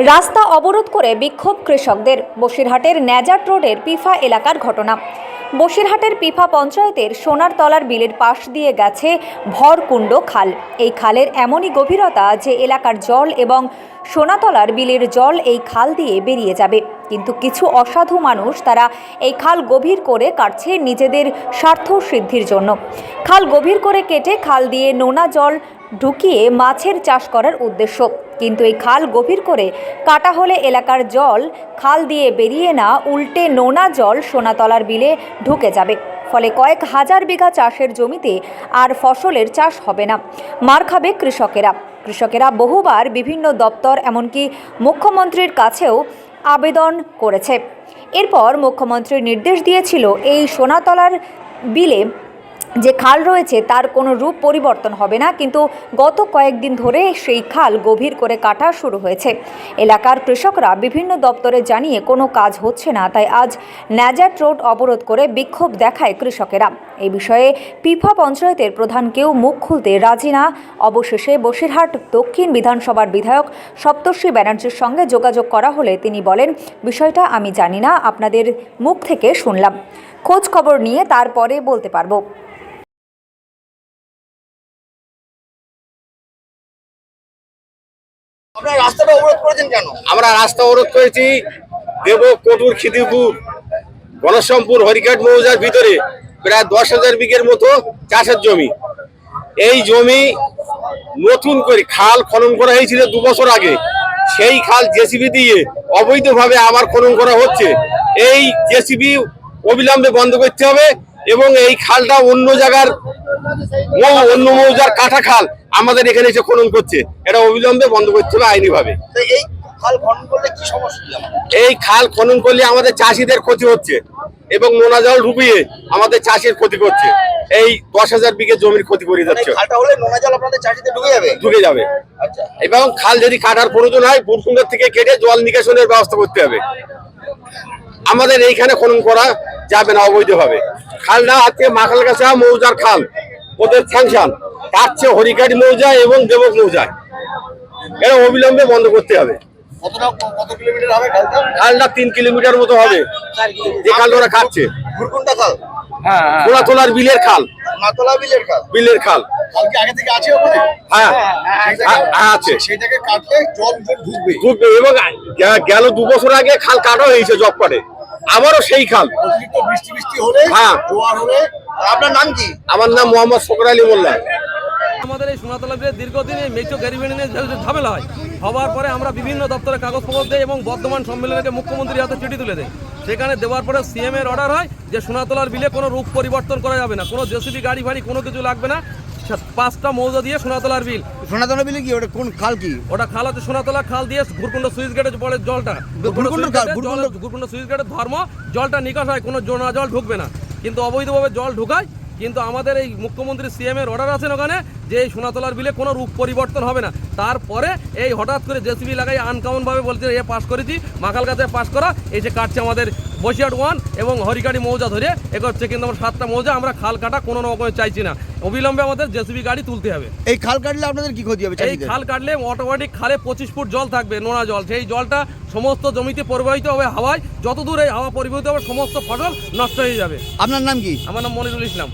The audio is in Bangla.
রাস্তা অবরোধ করে বিক্ষোভ কৃষকদের। বসিরহাটের ন্যাজাট রোডের পিফা এলাকার ঘটনা। বসিরহাটের পিফা পঞ্চায়েতের সোনার তলার বিলের পাশ দিয়ে গেছে ভরকুণ্ড খাল। এই খালের এমনই গভীরতা যে এলাকার জল এবং সোনাতলার বিলের জল এই খাল দিয়ে বেরিয়ে যাবে। কিন্তু কিছু অসাধু মানুষ তারা এই খাল গভীর করে কাটছে নিজেদের স্বার্থ সিদ্ধির জন্য। খাল গভীর করে কেটে খাল দিয়ে নোনা জল ঢুকিয়ে মাছের চাষ করার উদ্দেশ্য। কিন্তু এই খাল গভীর করে কাটা হলে এলাকার জল খাল দিয়ে বেরিয়ে না উল্টে নোনা জল সোনাতলার বিলে ঢুকে যাবে। ফলে কয়েক হাজার বিঘা চাষের জমিতে আর ফসলের চাষ হবে না। মার খাবে কৃষকেরা। কৃষকেরা বহুবার বিভিন্ন দপ্তর এমনকি মুখ্যমন্ত্রীর কাছেও আবেদন করেছে। এরপর মুখ্যমন্ত্রী নির্দেশ দিয়েছিল এই সোনাতলার বিলে যে খাল রয়েছে, তার কোনো রূপ পরিবর্তন হবে না। কিন্তু গত কয়েকদিন ধরে সেই খাল গভীর করে কাটা শুরু হয়েছে। এলাকার কৃষকরা বিভিন্ন দপ্তরে জানিয়ে কোনো কাজ হচ্ছে না, তাই আজ ন্যাজাট রোড অবরোধ করে বিক্ষোভ দেখায় কৃষকেরা। এই বিষয়ে পিফা পঞ্চায়েতের প্রধান কেউ মুখ খুলতে রাজি না। অবশেষে বসিরহাট দক্ষিণ বিধানসভার বিধায়ক সপ্তর্ষি ব্যানার্জির সঙ্গে যোগাযোগ করা হলে তিনি বলেন, বিষয়টা আমি জানি না, আপনাদের মুখ থেকে শুনলাম। খোঁজ খবর নিয়ে তারপরে বলতে পারব। আপনারা রাস্তাটা অবরোধ করেছেন কেন? আমরা রাস্তা অবরোধ করেছি, দেব কটুর খিদিরপুর গণশ্যামপুর হরিঘাট মৌজার ভিতরে, প্রায় দশ হাজার বিঘের মতো চাষের জমি। এই জমি নতুন করে খাল খনন করা হয়েছিল দু বছর আগে। সেই খাল জেসিবি দিয়ে অবৈধভাবে আবার খনন করা হচ্ছে। এই জেসিবি অবিলম্বে বন্ধ করতে হবে এবং এই খালটা অন্য জায়গার অন্য মৌজার কাটা খাল আমাদের এখানে এসে খনন করছে। এটা অবিলম্বে বন্ধ করতে হবে আইনিভাবে। এই খাল খনন করলে কি সমস্যা আমাদের? এই খাল খনন করলে আমাদের চাষিদের ক্ষতি হচ্ছে এবং নোনা জল ডুবিয়ে আমাদের চাষের ক্ষতি করছে। এই দশ হাজার বিঘে জমির ক্ষতি করে মানে যাচ্ছে। খালটা হলে নোনা আপনাদের চাষিতে ঢুকে যাবে? ঢুকে যাবে। আচ্ছা। এবং খাল যদি কাটার প্রয়োজন হয় বুরসুন্দর থেকে কেটে জল নিকাশনের ব্যবস্থা করতে হবে। আমাদের এইখানে খনন করা যাবে না অবৈধভাবে। খালটা আজকে মাখালগাছা মৌজার খাল। ওদের স্যাংশন কাটছে হরিকাটি মৌজা এবং দেবক মৌজায় এটা অবিলম্বে বন্ধ করতে হবে। কতটা কত কিলোমিটার হবে খালটা? খালটা তিন কিলোমিটার মতো হবে যে খালটা ওরা ভুরকুন্ডা খাল? তোলা তোলার বিলের খাল। বিলের খাল? বিলের খাল। খাল কি আগে থেকে আছে ওখানে? হ্যাঁ। হ্যাঁ, হ্যাঁ, আছে। সেইটাকে কাটলে জল জল ঢুকবে। ঢুকবে এবং গেল দু বছর আগে খাল কাটা হয়েছে জব করে আবারও সেই খাল। বৃষ্টি বৃষ্টি হলে হ্যাঁ। জোয়ার হলে। আর আপনার নাম কি? আমার নাম মোহাম্মদ শকর আলী মোল্লা। আমাদের এই সোনাতলা বিলের দীর্ঘদিন এই মেচো গ্যারিবেন নিয়ে ঝামেলা হয়। হওয়ার পরে আমরা বিভিন্ন দপ্তরে কাগজপত্র দেই এবং বর্ধমান সম্মেলনকে মুখ্যমন্ত্রীর হাতে চিঠি তুলে দেয় সেখানে দেওয়ার পরে সিএম এর অর্ডার হয় যে সোনাতলার বিলে কোনো রূপ পরিবর্তন করা যাবে না। কোনো জেসিবি গাড়ি ফাড়ি কোনো কিছু লাগবে না। পাঁচটা মৌজা দিয়ে সোনাতলার বিল। সোনাতলা বিলে কি? ওটা কোন খাল কি? ওটা খাল আছে সোনাতলা খাল দিয়ে ঘুরকুণ্ড সুইচ গেটে পড়ে জলটা। ঘুরকুণ্ড সুইচ গেটের ধর্ম জলটা নিকাশ হয় কোনো জোনা জল ঢুকবে না। কিন্তু অবৈধভাবে জল ঢুকায়। কিন্তু আমাদের এই মুখ্যমন্ত্রী সিএম এর অর্ডার আছেন ওখানে। যে এই সোনাতলার বিলে কোনো রূপ পরিবর্তন হবে না। তারপরে এই হঠাৎ করে জেসিবি লাগাই আনকাউন্ট ভাবে বলছে এ পাশ করেছি মাখাল গাছে পাস করা এসে কাটছে আমাদের বসিয়াট ওয়ান এবং হরিকাটি মৌজা ধরে এ করছে কিন্তু আমার সাতটা মৌজা আমরা খাল কাটা কোনো রকমের চাইছি না। অবিলম্বে আমাদের জেসিবি গাড়ি তুলতে হবে। এই খাল কাটলে আপনাদের কি ক্ষতি হবে এই খাল কাটলে অটোমেটিক খালে পঁচিশ ফুট জল থাকবে নোনা জল। সেই জলটা সমস্ত জমিতে পরিবাহিত হবে হাওয়ায়। যত দূর এই হাওয়া পরিবাহিত হবে সমস্ত ফসল নষ্ট হয়ে যাবে। আপনার নাম কি? আমার নাম মনিরুল ইসলাম।